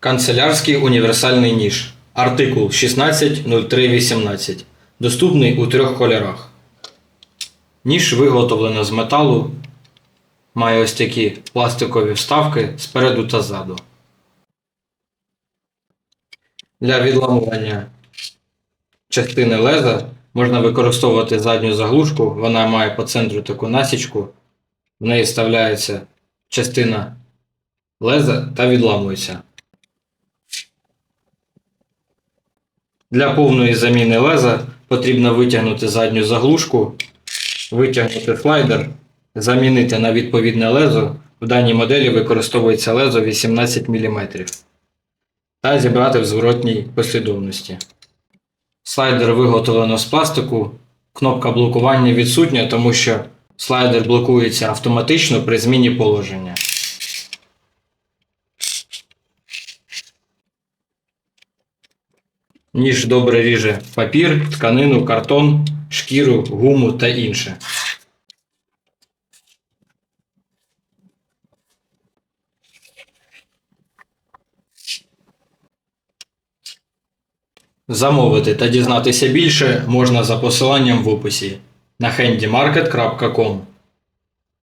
Канцелярський універсальний ніж. Артикул 160318. Доступний у трьох кольорах. Ніж виготовлено з металу. Має ось такі пластикові вставки спереду та ззаду. Для відламування частини леза можна використовувати задню заглушку. Вона має по центру таку насічку. В неї вставляється частина леза та відламується. Для повної заміни леза потрібно витягнути задню заглушку, витягнути слайдер, замінити на відповідне лезо. В даній моделі використовується лезо 18 мм та зібрати в зворотній послідовності. Слайдер виготовлено з пластику. Кнопка блокування відсутня, тому що слайдер блокується автоматично при зміні положення. Ніж добре ріже папір, тканину, картон, шкіру, гуму та інше. Замовити та дізнатися більше можна за посиланням в описі на handymarket.com.